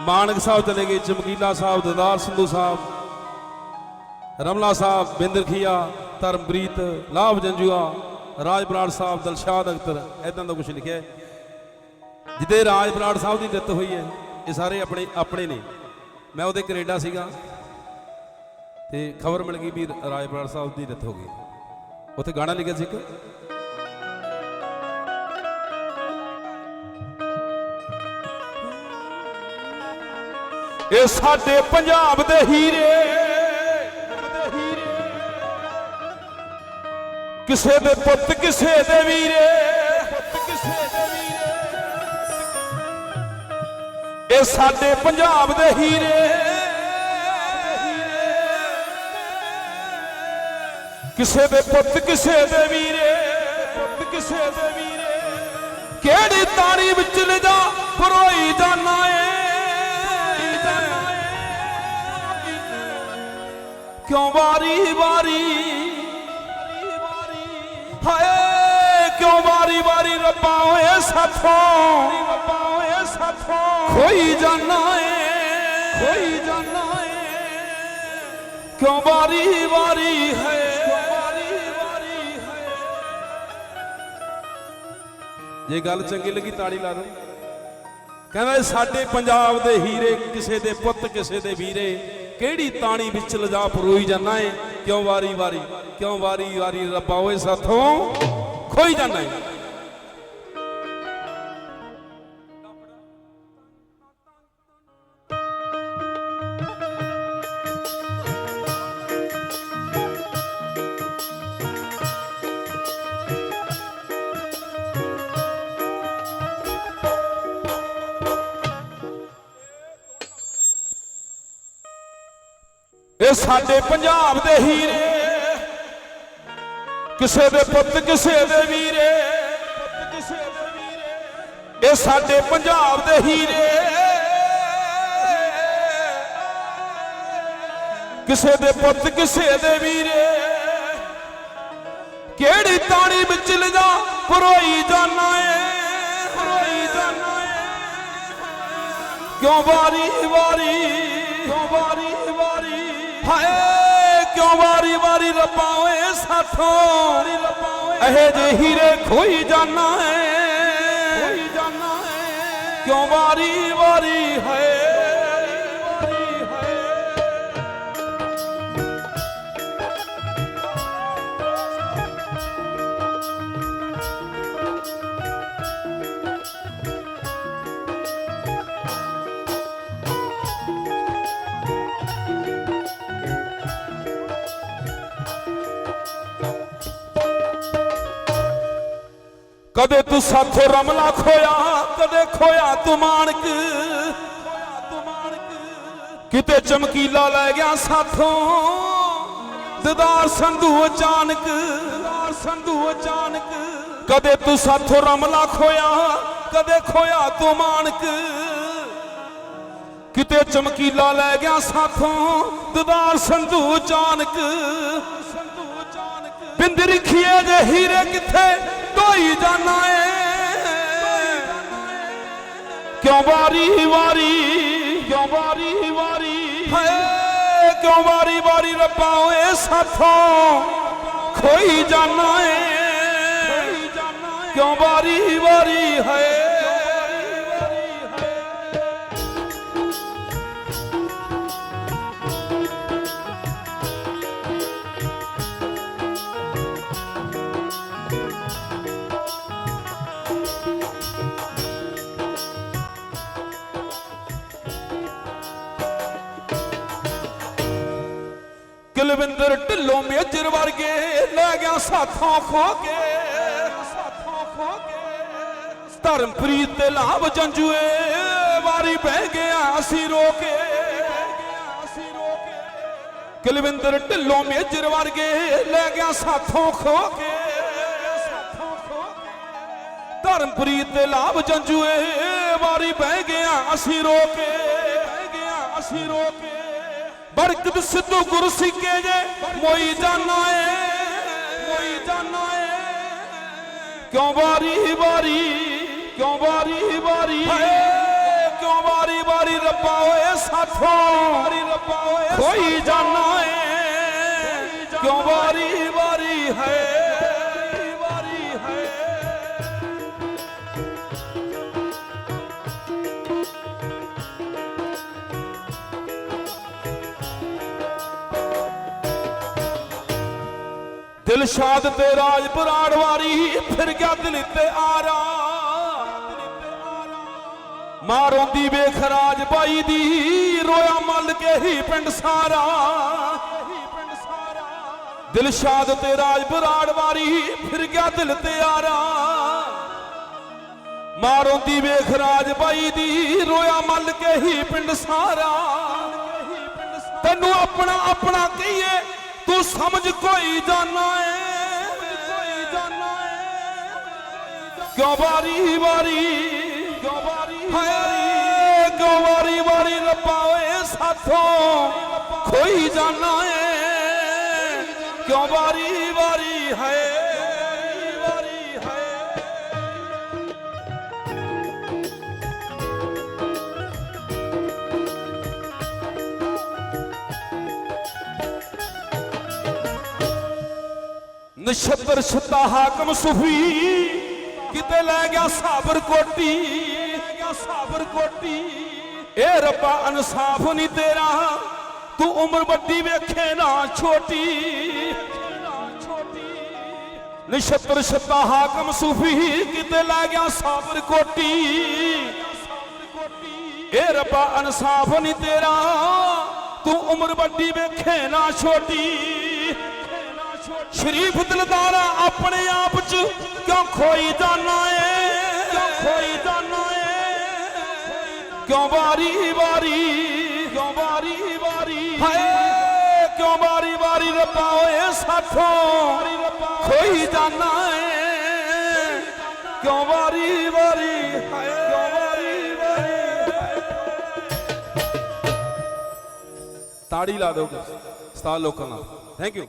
ਮਾਨਕ ਸਾਹਿਬ ਚਲੇ ਗਏ, ਚਮਕੀਲਾ ਸਾਹਿਬ ਦਦਾਰ ਸੰਧੂ ਸਾਹਿਬ, ਰਮਲਾ ਸਾਹਿਬ ਬਿੰਦਰਖੀਆ ਧਰਮਪ੍ਰੀਤ, ਲਾਭ ਜੰਜੂਆ ਰਾਜ ਬਰਾੜ ਸਾਹਿਬ, ਦਲਸ਼ਾਦ ਅਖਤਰ ਐਦਾਂ ਦਾ ਕੁਝ ਲਿਖਿਆ ਹੈ। ਰਾਜ ਬਰਾੜ ਸਾਹਿਬ ਦੀ ਦਿੱਤ ਹੋਈ ਹੈ, ਇਹ ਸਾਰੇ ਆਪਣੇ ਆਪਣੇ ਨੇ। ਮੈਂ ਉਹਦੇ ਕੈਨੇਡਾ ਸੀਗਾ, ਤੇ ਖਬਰ ਮਿਲ ਗਈ ਵੀ ਰਾਜ ਬਰਾੜ ਸਾਹਿਬ ਦੀ ਦਿੱਤ ਹੋ ਗਈ। ਉੱਥੇ ਗਾਣਾ ਲਿਖਿਆ ਸੀ ਇੱਕ? ਇਹ ਸਾਡੇ ਪੰਜਾਬ ਦੇ ਹੀਰੇ। ਕਿਸੇ ਦੇ ਪੁੱਤ, ਕਿਸੇ ਦੇ ਵੀਰੇ। ਇਹ ਸਾਡੇ ਪੰਜਾਬ ਦੇ ਹੀਰੇ। ਕਿਸੇ ਦੇ ਪੁੱਤ, ਕਿਸੇ ਦੇ ਵੀਰੇ। ਪੁੱਤ ਕਿਸੇ ਦੇ ਵੀਰੇ। ਕਿਹੜੀ ਤਾਰੀ ਵਿੱਚ ਲਿਜਾ, ਪਰੋਈ ਜਾਣਾ ਏ। ਕਿਉਂ ਵਾਰੀ ਵਾਰੀ? ਹਾਏ, ਕਿਉਂ ਵਾਰੀ ਵਾਰੀ ਰੱਬਾ ਓਏ ਸਾਥੋਂ? ਰੱਬਾ ਓਏ ਸਾਥੋਂ ਖੋਈ ਜਾਣਾ ਏ ਖੋਈ ਜਾਣਾ ਏ। ਕਿਉਂ ਵਾਰੀ ਵਾਰੀ ਹੈ? ਜੇ ਗੱਲ ਚੰਗੀ ਲੱਗੀ ਤਾੜੀ ਲਾ ਦੋ ਕਹਿੰਦਾ ਸਾਡੇ ਪੰਜਾਬ ਦੇ ਹੀਰੇ, ਕਿਸੇ ਦੇ ਪੁੱਤ, ਕਿਸੇ ਦੇ ਵੀਰੇ। ਕਿਹੜੀ ਤਾਣੀ ਵਿੱਚ ਲਜਾ ਪਰੋਈ ਜਾਂਦਾ ਏ? ਕਿਉਂ ਵਾਰੀ ਵਾਰੀ? ਕਿਉਂ ਵਾਰੀ ਵਾਰੀ ਰੱਬਾ ਓਏ ਸਾਥੋਂ ਖੋਈ ਜਾਂਦਾ ਏ? ਇਹ ਸਾਡੇ ਪੰਜਾਬ ਦੇ ਹੀਰੇ। ਕਿਸੇ ਦੇ ਪੁੱਤ, ਕਿਸੇ ਦੇ ਵੀਰੇ। ਇਹ ਸਾਡੇ ਪੰਜਾਬ ਦੇ ਹੀਰੇ। ਕਿਸੇ ਦੇ ਪੁੱਤ, ਕਿਸੇ ਦੇ ਵੀਰੇ। ਕਿਹੜੀ ਤਾਣੀ ਵਿੱਚ ਲਿਜਾ ਪਰੋਈ ਜਾਣਾ ਏ। ਪਰੋਈ ਜਾਣਾ ਏ। ਕਿਉਂ ਵਾਰੀ ਵਾਰੀ, ਕਿਉਂ ਵਾਰੀ ਓਏ ਸਾਥੋਂ। ਇਹ ਜੇ ਹੀਰੇ ਖੋਈ ਜਾਣਾ ਏ। ਖੋਈ ਜਾਣਾ ਏ। ਕਿਉਂ ਵਾਰੀ ਵਾਰੀ ਕਦੇ ਤੂੰ ਸਾਥੋਂ ਰਮਲਾ ਖੋਇਆ, ਕਦੇ ਖੋਇਆ ਤੂੰ ਮਾਣਕ। ਕਿਤੇ ਚਮਕੀਲਾ ਲੈ ਗਿਆ ਸਾਥੋਂ, ਦਦਾਰ ਸੰਧੂ ਅਚਾਨਕ। ਦਦਾਰ ਸੰਧੂ ਅਚਾਨਕ ਕਦੇ ਤੂੰ ਸਾਥੋਂ ਰਮਲਾ ਖੋਇਆ, ਕਦੇ ਖੋਇਆ ਤੂੰ ਮਾਣਕ। ਕਿਤੇ ਚਮਕੀਲਾ ਲੈ ਗਿਆ ਸਾਥੋਂ, ਦਦਾਰ ਸੰਧੂ ਅਚਾਨਕ। ਸੰਧੂ ਅਚਾਨਕ ਬਿੰਦਰ ਖੀਏ ਦੇ ਹੀਰੇ ਕਿੱਥੇ? ਢੋਈ ਜਾਣਾ ਏ। ਕਿਉਂ ਵਾਰੀ ਵਾਰੀ, ਕਿਉਂ ਵਾਰੀ ਵਾਰੀ? ਹਾਏ, ਕਿਉਂ ਵਾਰੀ ਵਾਰੀ ਰੱਬਾ ਓਏ ਸਾਥੋਂ ਖੋਈ ਜਾਣਾ ਏ। ਕਿਉਂ ਵਾਰੀ ਵਾਰੀ, ਹਾਏ। ਕੁਲਵਿੰਦਰ ਢਿੱਲੋਂ ਮੇਜਰ ਵਰਗੇ ਲੈ ਗਿਆ ਸਾਥੋਂ ਖੋ ਕੇ ਸਾਥੋਂ ਖੋ ਕੇ ਧਰਮਪ੍ਰੀਤ ਤੇ ਲਾਭ ਜੰਜੂਏ ਵਾਰੀ ਬਹਿ ਗਿਆ ਅਸੀਂ ਰੋ ਕੇ ਕੁਲਵਿੰਦਰ ਢਿੱਲੋਂ ਮੇਜਰ ਵਰਗੇ ਲੈ ਗਿਆ ਸਾਥੋਂ ਖੋ ਕੇ ਸਾਥੋਂ ਖੋ ਕੇ ਧਰਮਪ੍ਰੀਤ ਤੇ ਲਾਭ ਜੰਜੂਏ ਵਾਰੀ ਬਰਕਤ ਸਿੱਧੂ ਗੁਰਸਿੱਕੇ ਜੇ ਮੋਈ ਜਾਣਾ ਏ ਮੋਈ ਜਾਣਾ ਏ। ਕਿਉਂ ਵਾਰੀ ਵਾਰੀ ਕਿਉਂ ਵਾਰੀ ਵਾਰੀ? ਕਿਉਂ ਵਾਰੀ ਵਾਰੀ ਰੱਬ ਓਏ ਸਾਥੋਂ? ਵਾਰੀ ਰੱਬਾ ਓਏ ਕੋਈ ਜਾਣਾ ਏ ਕਿਉਂ ਵਾਰੀ ਵਾਰੀ ਹੈ। ਦਿਲ ਸ਼ਾਦ ਤੇ ਰਾਜ ਬਰਾੜ ਵਾਰੀ ਫਿਰ ਗਿਆ ਦਿਲ ਤੇ ਆਰਾ। ਮਾਂ ਰੋਂਦੀ ਵੇਖ ਰਾਜ ਬਾਈ ਦੀ, ਰੋਇਆ ਮੱਲ ਕੇ ਹੀ ਪਿੰਡ ਸਾਰਾ। ਦਿਲਸ਼ਾਦ ਤੇ ਰਾਜ ਬਰਾੜ ਵਾਰੀ ਫਿਰ ਗਿਆ ਦਿਲ ਤੇ ਆਰਾ। ਮਾਂ ਰੋਂਦੀ ਵੇਖ ਰਾਜ ਬਾਈ ਦੀ, ਰੋਇਆ ਮੱਲ ਕੇ ਹੀ ਪਿੰਡ ਸਾਰਾ। ਤੈਨੂੰ ਆਪਣਾ ਆਪਣਾ ਕਹੀਏ ਤੂੰ ਸਮਝ ਕੋਈ ਜਾਣਾ ਏ? ਕਿਉਂ ਵਾਰੀ ਵਾਰੀ? ਕਿਉਂ ਵਾਰੀ ਹਾਏ ਕਿਉਂ ਵਾਰੀ ਵਾਰੀ ਰੱਬਾ ਓਏ ਸਾਥੋਂ ਕੋਈ ਜਾਣਾ ਏ? ਕਿਉਂ ਵਾਰੀ ਵਾਰੀ ਨਛੱਤਰ ਛੱਤਾ ਹਾਕਮ ਸੁਫੀ। ਕਿਤੇ ਲੈ ਗਿਆ ਸਾਬਰ ਕੋਟੀ। ਲੈ ਗਿਆ ਸਾਬਰ ਕੋਟੀ। ਇਹ ਰੱਬਾ ਇਨਸਾਫ ਨਹੀਂ ਤੇਰਾ। ਤੂੰ ਉਮਰ ਵੱਡੀ ਵੇਖੇ ਨਾ ਛੋਟੀ। ਨਛੱਤਰ ਛੱਤਾ ਹਾਕਮ ਸੁਫੀ। ਕਿਤੇ ਲੈ ਗਿਆ ਸਾਬਰ ਕੋਟੀ। ਇਹ ਰੱਬਾ ਇਨਸਾਫ ਨਹੀਂ ਤੇਰਾ। ਤੂੰ ਉਮਰ ਵੱਡੀ ਵੇਖੇ ਨਾ ਛੋਟੀ। ਸ਼ਰੀਫ ਦਿਲਦਾਰਾ ਆਪਣੇ ਆਪ ਚ ਕਿਉਂ ਖੋਈ ਜਾਣਾ ਏ? ਕਿਉਂ ਖੋਈ ਜਾਣਾ ਏ? ਕਿਉਂ ਵਾਰੀ ਵਾਰੀ, ਕਿਉਂ ਵਾਰੀ ਵਾਰੀ? ਹਾਏ, ਕਿਉਂ ਵਾਰੀ ਵਾਰੀ ਰੱਬਾ ਓਏ ਸਾਥੋਂ ਖੋਈ ਜਾਣਾ ਏ? ਕਿਉਂ ਵਾਰੀ ਵਾਰੀ, ਹਾਏ, ਕਿਉਂ ਵਾਰੀ ਵਾਰੀ? ਤਾੜੀ ਲਾ ਦਿਓ ਉਸਤਾਦ ਲੋਕਾਂ ਨਾਲ। Thank you